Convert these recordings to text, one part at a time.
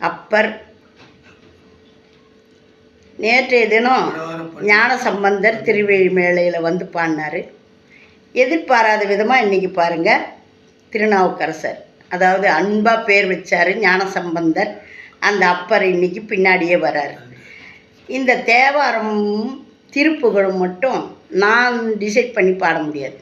அப்பர். நேற்றைய தினம் ஞான சம்பந்தர் திருவிழி மேளையில் வந்து பாடினார். எதிர்பாராத விதமாக இன்றைக்கி பாருங்கள் திருநாவுக்கரசர். அதாவது அன்பாக பேர் வச்சார் ஞான சம்பந்தர். அந்த அப்பர் இன்னைக்கு பின்னாடியே வரார். இந்த தேவாரமும் திருப்புகழும் மட்டும் நான் டிசைட் பண்ணி பாட முடியாது.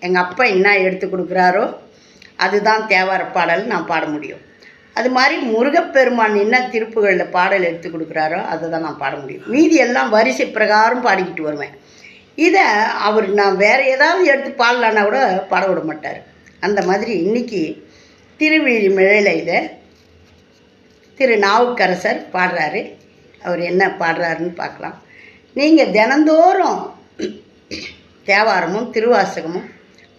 எங்கள் அப்பா என்ன எடுத்து கொடுக்குறாரோ அதுதான் தேவார பாடல் நான் பாட முடியும். அது மாதிரி முருகப்பெருமான் என்ன திருப்புகளில் பாடல் எடுத்து கொடுக்குறாரோ அதை தான் நான் பாட முடியும். மீதி எல்லாம் வரிசை பிரகாரம் பாடிக்கிட்டு வருவேன். இதை அவர் நான் வேறு ஏதாவது எடுத்து பாடலான்னா கூட பாட விட மாட்டார். அந்த மாதிரி இன்னைக்கு திருவிழிமிழையில் திரு நாவுக்கரசர் பாடுறாரு. அவர் என்ன பாடுறாருன்னு பார்க்கலாம். நீங்கள் தினந்தோறும் தேவாரமும் திருவாசகமும்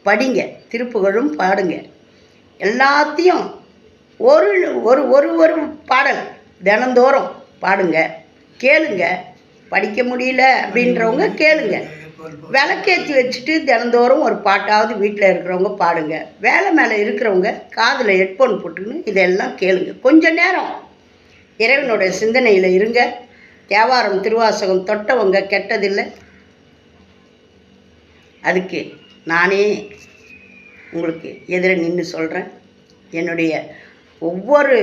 படிங்க. திருப்புகழும் பாடுங்க. எல்லாத்தையும் ஒரு ஒரு ஒரு ஒரு பாடல் தினந்தோறும் பாடுங்க. கேளுங்க. படிக்க முடியல அப்படின்றவங்க கேளுங்க. விளக்கேற்றி வச்சுட்டு தினந்தோறும் ஒரு பாட்டாவது வீட்டில் இருக்கிறவங்க பாடுங்க. வேலை மேலே இருக்கிறவங்க காதில் ஹெட்ஃபோன் போட்டுக்கின்னு இதெல்லாம் கேளுங்க. கொஞ்ச நேரம் இறைவனுடைய சிந்தனையில் இருங்க. தேவாரம் திருவாசகம் தொட்டவங்க கெட்டதில்லை. அதுக்கு நானே உங்களுக்கு எதிர நின்று சொல்கிறேன் என்னுடைய ஒவ்வொரு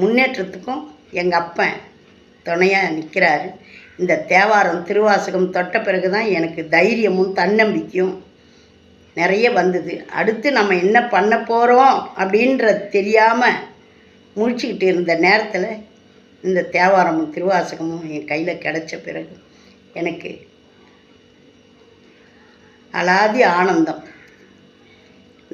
முன்னேற்றத்துக்கும் எங்கள் அப்பன் துணையாக நிற்கிறாரு இந்த தேவாரம் திருவாசகம் தொட்ட பிறகு தான் எனக்கு தைரியமும் தன்னம்பிக்கையும் நிறைய வந்தது. அடுத்து நம்ம என்ன பண்ண போகிறோம் அப்படின்றது தெரியாமல் முழிச்சுக்கிட்டு இருந்த நேரத்தில் இந்த தேவாரமும் திருவாசகமும் என் கையில் கிடச்ச பிறகு எனக்கு அலாதி ஆனந்தம்.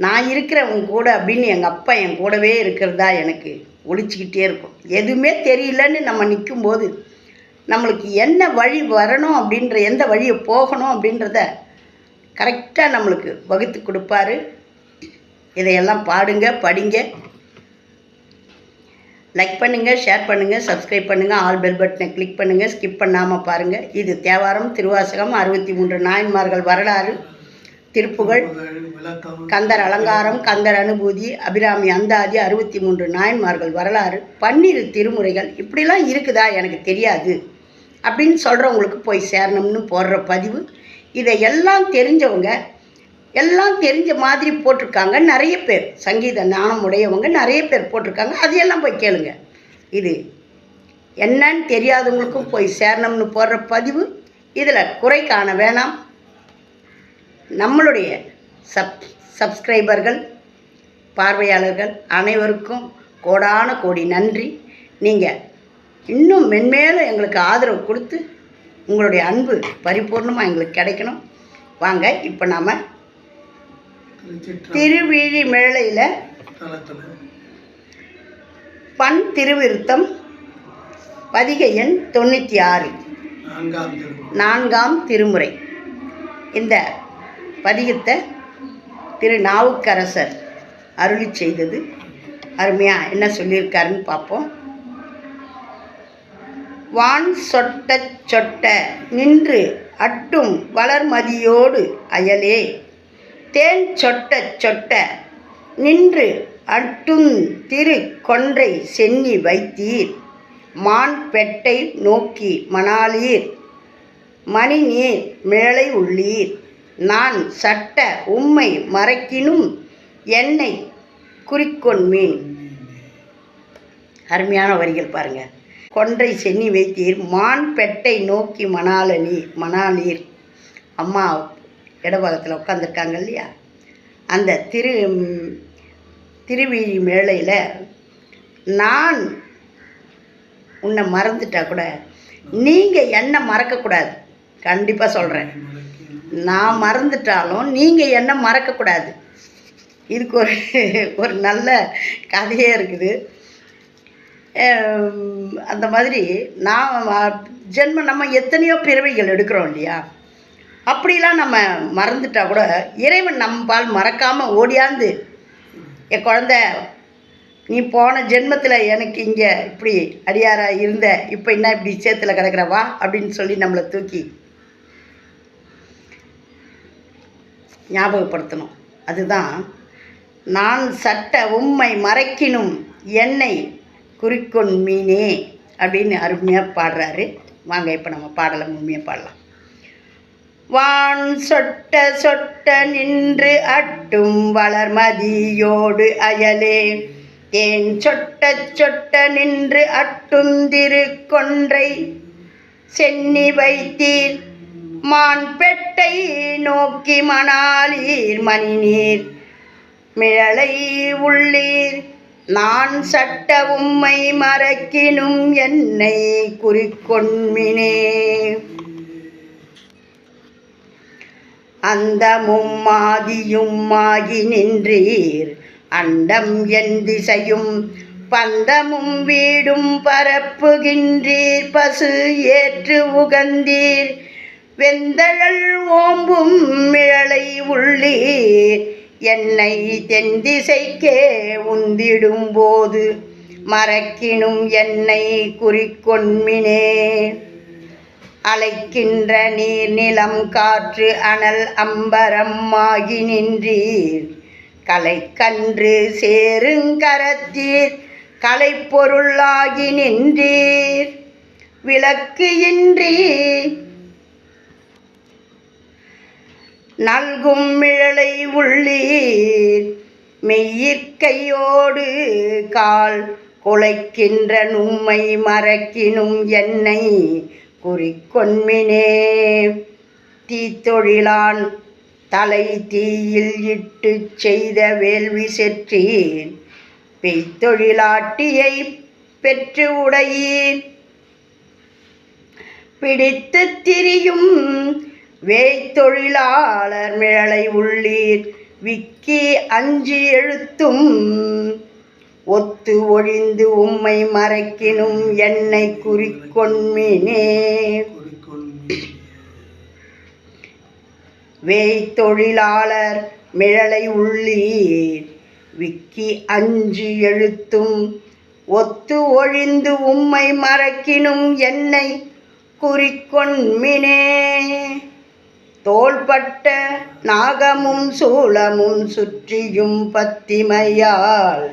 நான் இருக்கிறவங்க கூட அப்படின்னு எங்கள் அப்பா என் கூடவே இருக்கிறதா எனக்கு ஒழிச்சிக்கிட்டே இருக்கும். எதுவுமே தெரியலன்னு நம்ம நிற்கும்போது நம்மளுக்கு என்ன வழி வரணும் அப்படின்ற எந்த வழியை போகணும் அப்படின்றத கரெக்டாக நம்மளுக்கு வகுத்து கொடுப்பாரு. இதையெல்லாம் பாடுங்க படிங்க. லைக் பண்ணுங்கள் ஷேர் பண்ணுங்கள் சப்ஸ்கிரைப் பண்ணுங்கள் ஆல் பெல் பட்டனை கிளிக் பண்ணுங்கள் ஸ்கிப் பண்ணாமல் பாருங்கள் இது தேவாரம் திருவாசகம் அறுபத்தி மூன்று நாயன்மார்கள் வரலாறு திருப்புகழ் கந்தர் அலங்காரம் கந்தர் அனுபூதி அபிராமி அந்தாதி அறுபத்தி மூன்று நாயன்மார்கள் வரலாறு பன்னிரு திருமுறைகள் இப்படிலாம் இருக்குதா எனக்கு தெரியாது. அப்படின்னு சொல்கிறவங்களுக்கு போய் சேரணும்னு போடுற பதிவு. இதை எல்லாம் தெரிஞ்சவங்க எல்லாம் தெரிஞ்ச மாதிரி போட்டிருக்காங்க நிறைய பேர். சங்கீத ஞானம் உடையவங்க நிறைய பேர் போட்டிருக்காங்க. அதையெல்லாம் போய் கேளுங்க. இது என்னன்னு தெரியாதவங்களுக்கும் போய் சேரணும்னு போடுற பதிவு. இதில் குறை காண வேணாம். நம்மளுடைய சப் சப்ஸ்கிரைபர்கள் பார்வையாளர்கள் அனைவருக்கும் கோடான கோடி நன்றி. நீங்கள் இன்னும் மென்மேலும் எங்களுக்கு ஆதரவு கொடுத்து உங்களுடைய அன்பு பரிபூர்ணமாக எங்களுக்கு கிடைக்கணும். வாங்க இப்போ நாம் திருவிழி மேளையில் பண் திருவிருத்தம் பதிகை எண் தொண்ணூற்றி ஆறு நான்காம் திருமுறை. இந்த பதிகத்தை திரு நாவுக்கரசர் அருளி செய்தது. அருமையாக என்ன சொல்லியிருக்காருன்னு பார்ப்போம். வான் சொட்ட சொட்ட நின்று அட்டும் வளர்மதியோடு அயலே. தேன் சொட்ட சொட்ட நின்று அட்டும் திரு கொன்றை சென்னி வைத்தீர். மான் பெட்டை நோக்கி மணாலீர் மணிநீர் மேலை உள்ளீர். நான் சட்ட உம்மை மறைக்கினும் என்னை குறிக்கொண்மீன். அருமையான வரிகள் பாருங்க. கொன்றை சென்னி வைத்தீர் மான் பெட்டை நோக்கி மணாலனி மணாலீர் அம்மா இடபாகத்தில் உட்காந்துருக்காங்க இல்லையா? அந்த திரு திருவிழி மேளையில் நான் உன்னை மறந்துட்டா கூட நீங்கள் என்னை மறக்கக்கூடாது. கண்டிப்பாக சொல்கிறேன் நான் மறந்துட்டாலும் நீங்கள் என்ன மறக்கக்கூடாது. இதுக்கு ஒரு ஒரு நல்ல கதையே இருக்குது. அந்த மாதிரி நான் ஜென்மம் நம்ம எத்தனையோ பிறவிகள் எடுக்கிறோம் இல்லையா? அப்படிலாம் நம்ம மறந்துட்டா கூட இறைவன் நம்பால் மறக்காமல் ஓடியாந்து என் குழந்த நீ போன ஜென்மத்தில் எனக்கு இங்கே இப்படி அடியாராக இருந்த இப்போ என்ன இப்படி சேத்துல கிடக்கிறவா அப்படின்னு சொல்லி நம்மளை தூக்கி ஞாபகப்படுத்தணும். அதுதான் நான் சட்ட உம்மை மறைக்கினும் என்னை குறிக்கொன் மீனே அப்படின்னு அருமையாக பாடுறாரு. வாங்க இப்போ நம்ம பாடலை உண்மையாக பாடலாம். வான் சொட்ட சொட்ட நின்று அட்டும் வளர்மதியோடு அயலே. தேன் சொட்ட சொட்ட நின்று அட்டும் திரு கொன்றை சென்னி வைத்தீர். மான் பெட்டை நோக்கி மணாலீர் மணிநீர். மிழலை உள்ளீர். நான் சட்ட உம்மை மறக்கினும் என்னை குறிக்கொண்மினே. அந்தமும் மாதியும் ஆகி நின்றீர். அண்டம் என் திசையும் பந்தமும் வீடும் பரப்புகின்றீர். பசு ஏற்று உகந்தீர். வெந்தழல் ஓம்பும் மிழலை உள்ளீர் என்னை தென் திசைக்கே உந்திடும் போது மறக்கினும் என்னை குறிக்கொன்மினே அலைக்கின்ற நீர் நிலம் காற்று அனல் அம்பரம் ஆகி நின்றீர். கலைக்கன்று சேருங்கரத்தீர் கலைப்பொருளாகி நின்றீர். விளக்கு இன்றி நல்கும் மிழலை உள்ளீர். மெய்யிற்கையோடு கால் குலைக்கின்ற நும்மை மறக்கினும் என்னை குறிக்கொன்மினே தீத்தொழிலான் தலை தீயில் இட்டு செய்த வேள்வி செற்றீர். பெய்தொழிலாட்டியை பெற்று உடையீர். பிடித்து திரியும் வேய்த்தொழிலாளர் மிழலை உள்ளீர். விக்கி அஞ்சு எழுத்தும் ஒத்து ஒழிந்து உம்மை மறைக்கினும் என்னை குறிக்கொன்மினே வேய்த்தொழிலாளர் மிழலை உள்ளீர். விக்கி அஞ்சு எழுத்தும் ஒத்து ஒழிந்து உம்மை மறக்கினும் என்னை குறிக்கொண்மினே. தோள்பட்ட நாகமும் சூளமும் சுற்றியும் பத்திமையால்.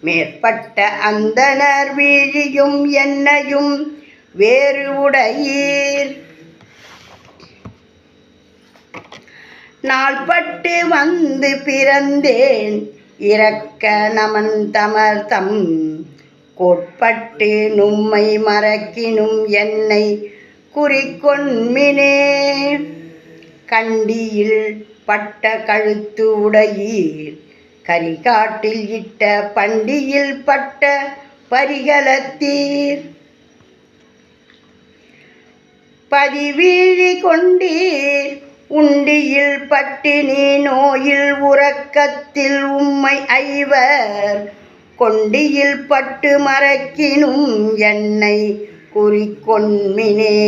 மேற்பட்ட அந்தனர் வீழியும் என்னையும் வேறு உடையீர். நாள்பட்டு வந்து பிறந்தேன் இறக்க நமன் தமர்தம். கோட்பட்டு நும்மை மறக்கினும் என்னை குறிக்கொன்மினே கண்டியில் பட்ட கழுத்து உடையீர். கரிகாட்டில் இட்ட பண்டியில் பட்ட பரிகலத்தீர். பதிவீழி கொண்டீர். உண்டியில் பட்டினி நோயில் உறக்கத்தில் உம்மை ஐவர். கொண்டியில் பட்டு மறக்கினும் என்னை குறிக்கொன்மினே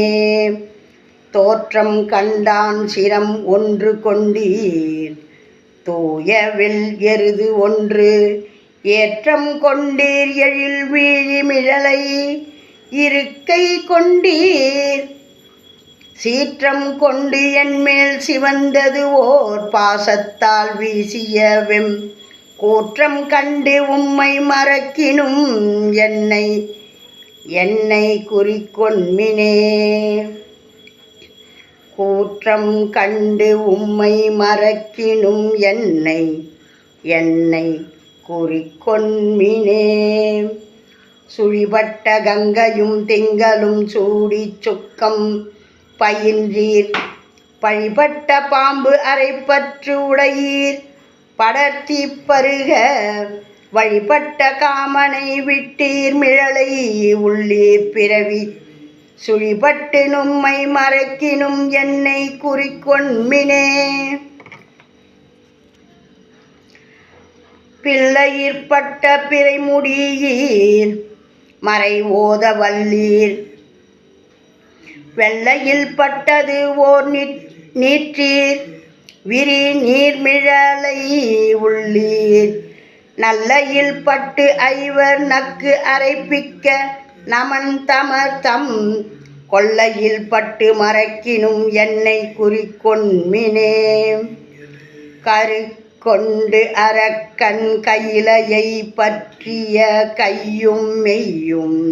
தோற்றம் கண்டான் சிரம் ஒன்று கொண்டீர். தூயவில் எருது ஒன்று ஏற்றம் கொண்டீர் எழில் வீழி மிழலை இருக்கை கொண்டீர். சீற்றம் கொண்டு என்மேல் சிவந்தது ஓர் பாசத்தால் வீசிய வெம் கூற்றம் கண்டு உம்மை மறக்கினும் என்னை என்னை குறிக்கொன்மினே கூற்றம் கண்டு உம்மை மறக்கினும் என்னை என்னை குறிக்கொன்மினே சுழிபட்ட கங்கையும் திங்களும் சூடி சுக்கம் பயின்றீர். பழிபட்ட பாம்பு அரைப்பற்று உடையீர். படர்த்தி பருக வழிபட்ட காமனை விட்டீர். மிழலை உள்ளீர் பிறவி சுழிபட்டு நும்மை மறைக்கினும் என்னை குறிக்கொண்மினே பிள்ளையிற்பட்ட பிறை முடியீர் மறை ஓத வல்லீர் வெள்ளையில் பட்டது ஓர் நீட்- நீற்றீர் விரி நீர்மிழலை உள்ளீர். நல்லையில் பட்டு ஐவர் நக்கு அரைப்பிக்க நமன் தமர் தம் கொள்ளையில் பட்டு மறக்கினும் என்னை குறிக்கொண்மினே கரு கொண்டு அரக்கன் கையிலையை பற்றிய கையும் மெய்யும்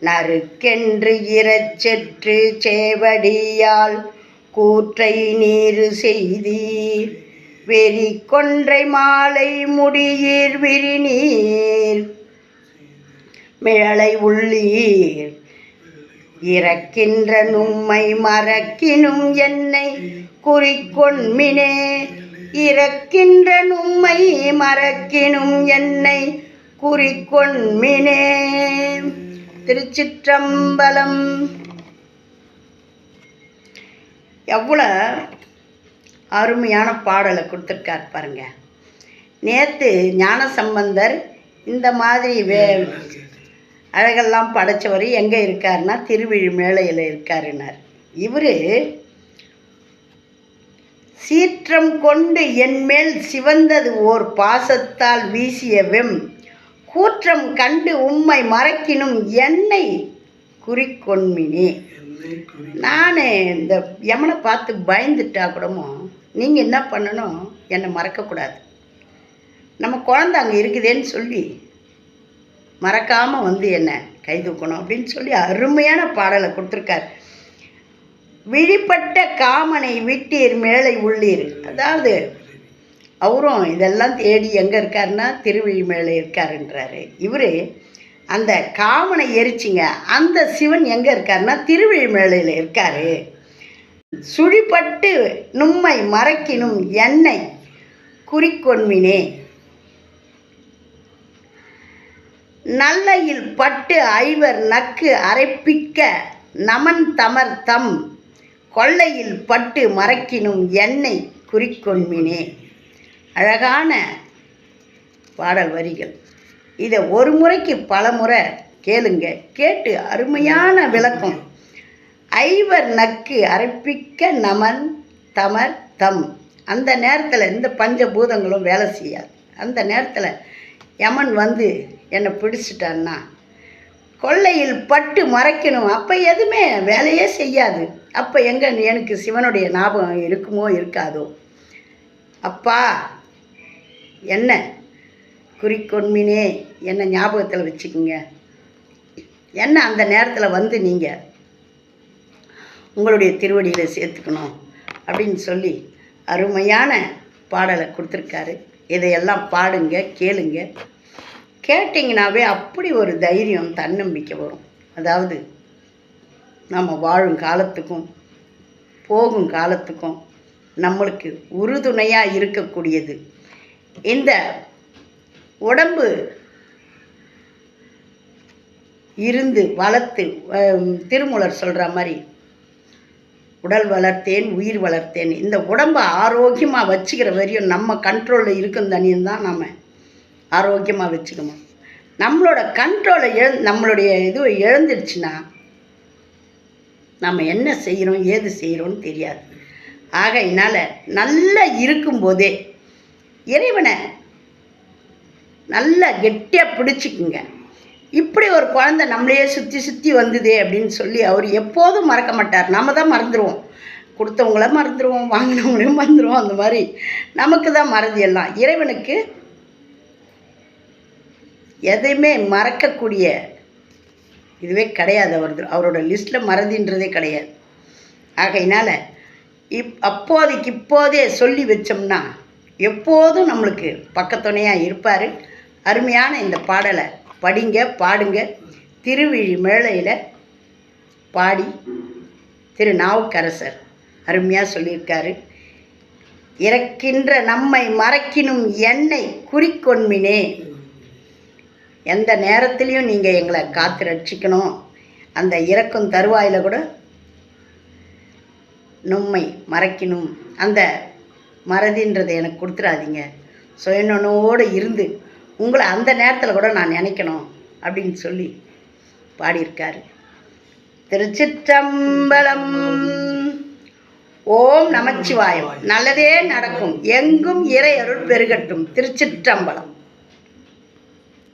நறுக்கென்று இறச்செற்று சேவடியால் கூற்றை நீரு செய்தீர். வெறி கொன்றை மாலை முடியீர் விரிநீர். மிழலை உள்ளீர். இறக்கின்ற நும்மை மறக்கினும் என்னை குறிக்கொண்மினே இறக்கின்ற நும்மை மறக்கினும் என்னை குறிக்கொன்மினே திருச்சிற்றம்பலம். எவ்வளோ அருமையான பாடலை கொடுத்துருக்கார் பாருங்க. நேற்று ஞான சம்பந்தர் இந்த மாதிரி வே அழகெல்லாம் படைச்சவர் எங்கே இருக்காருன்னா திருவிழி மேலையில் இருக்காருன்னார். இவர் சீற்றம் கொண்டு என்மேல் சிவந்தது ஓர் பாசத்தால் வீசிய வெம் கூற்றம் கண்டு உம்மை மறக்கினும் என்னை குறிக்கொன்மினே நான் இந்த யமனை பார்த்து பயந்துட்டா கூடமோ நீங்கள் என்ன பண்ணணும்? என்னை மறக்கக்கூடாது. நம்ம குழந்த அங்கே இருக்குதேன்னு சொல்லி மறக்காமல் வந்து என்ன கை தூக்கணும் அப்படின்னு சொல்லி அருமையான பாடலை கொடுத்துருக்கார். விழிப்பட்ட காமனை விட்டீர் மேலை உள்ளீர். அதாவது அவரும் இதெல்லாம் தேடி எங்கே இருக்காருன்னா திருவிழி மேலே இருக்காருன்றாரு. இவர் அந்த காமனை எரிச்சிங்க. அந்த சிவன் எங்கே இருக்காருன்னா திருவிழி மேலையில் இருக்காரு. சுழிப்பட்டு நும்மை மறைக்கினும் என்னை குறிக்கொன்மினே நல்லையில் பட்டு ஐவர் நக்கு அரைப்பிக்க நமன் தமர் தம். கொள்ளையில் பட்டு மறக்கினும் என்னை குறிக்கொண்மினே அழகான பாடல் வரிகள். இதை ஒரு முறைக்கு பல முறை கேளுங்க. கேட்டு அருமையான விளக்கம். ஐவர் நக்கு அரைப்பிக்க நமன் தமர் தம். அந்த நேரத்தில் இந்த பஞ்சபூதங்களும் வேலை செய்யாது. அந்த நேரத்தில் யமன் வந்து என்னை பிடிச்சிட்டான்னா கொள்ளையில் பட்டு மறைக்கணும். அப்போ எதுவுமே வேலையே செய்யாது. அப்போ எங்கே எனக்கு சிவனுடைய ஞாபகம் இருக்குமோ இருக்காதோ? அப்பா என்ன குறிக்கொன்மினே என்ன ஞாபகத்தில் வச்சுக்கோங்க. என்ன அந்த நேரத்தில் வந்து நீங்கள் உங்களுடைய திருவடியில் சேர்த்துக்கணும் அப்படின்னு சொல்லி அருமையான பாடலை கொடுத்துருக்காரு. இதையெல்லாம் பாடுங்க கேளுங்க. கேட்டிங்கனாவே அப்படி ஒரு தைரியம் தன்னம்பிக்கை வரும். அதாவது நம்ம வாழும் காலத்துக்கும் போகும் காலத்துக்கும் நம்மளுக்கு உறுதுணையாக இருக்கக்கூடியது. இந்த உடம்பு இருந்து வளர்த்து திருமூலர் சொல்கிற மாதிரி உடல் வளர்த்தேன் உயிர் வளர்த்தேன் இந்த உடம்பை ஆரோக்கியமாக வச்சுக்கிற வரையும் நம்ம கண்ட்ரோலில் இருக்கும் தனியும் தான் நம்ம ஆரோக்கியமாக வச்சுக்கணும். நம்மளோட கண்ட்ரோலை இழ நம்மளுடைய இது இழந்துடுச்சுன்னா நம்ம என்ன செய்கிறோம் ஏது செய்கிறோன்னு தெரியாது. ஆக என்னால் நல்லா இருக்கும்போதே இறைவனை நல்லா கெட்டியாக பிடிச்சிக்குங்க. இப்படி ஒரு குழந்தை நம்மளையே சுற்றி சுற்றி வந்ததே அப்படின்னு சொல்லி அவர் எப்போதும் மறக்க மாட்டார். நம்ம தான் மறந்துடுவோம் கொடுத்தவங்கள மறந்துடுவோம் வாங்கினவங்களையும் மறந்துடுவோம் அந்த மாதிரி நமக்கு தான் மறதி எல்லாம். இறைவனுக்கு எதையுமே மறக்கக்கூடிய இதுவே கிடையாது அவரது அவரோட லிஸ்ட்டில் மறதின்றதே கிடையாது. ஆகையினால் இப் அப்போதைக்கு இப்போதே சொல்லி வச்சோம்னா எப்போதும் நம்மளுக்கு பக்கத்துணையாக இருப்பார். அருமையான இந்த பாடலை படிங்க பாடுங்க. திருவிழி மேளையில் பாடி திரு நாவுக்கரசர் அருமையாக சொல்லியிருக்காரு. இறக்கின்ற நம்மை மறக்கினும் என்னை குறிக்கொன்மினே எந்த நேரத்துலையும் நீங்கள் எங்களை காத்து ரட்சிக்கணும். அந்த இறக்கும் தருவாயில் கூட நும்மை மறைக்கணும். அந்த மறதின்றதை எனக்கு கொடுத்துடாதீங்க. சுயநனோடு இருந்து உங்களை அந்த நேரத்தில் கூட நான் நினைக்கணும் அப்படின்னு சொல்லி பாடியிருக்காரு. திருச்சிற்றம்பலம். ஓம் நமச்சிவாயம். நல்லதே நடக்கும். எங்கும் இறை அருள் பெருகட்டும். திருச்சிற்றம்பலம்.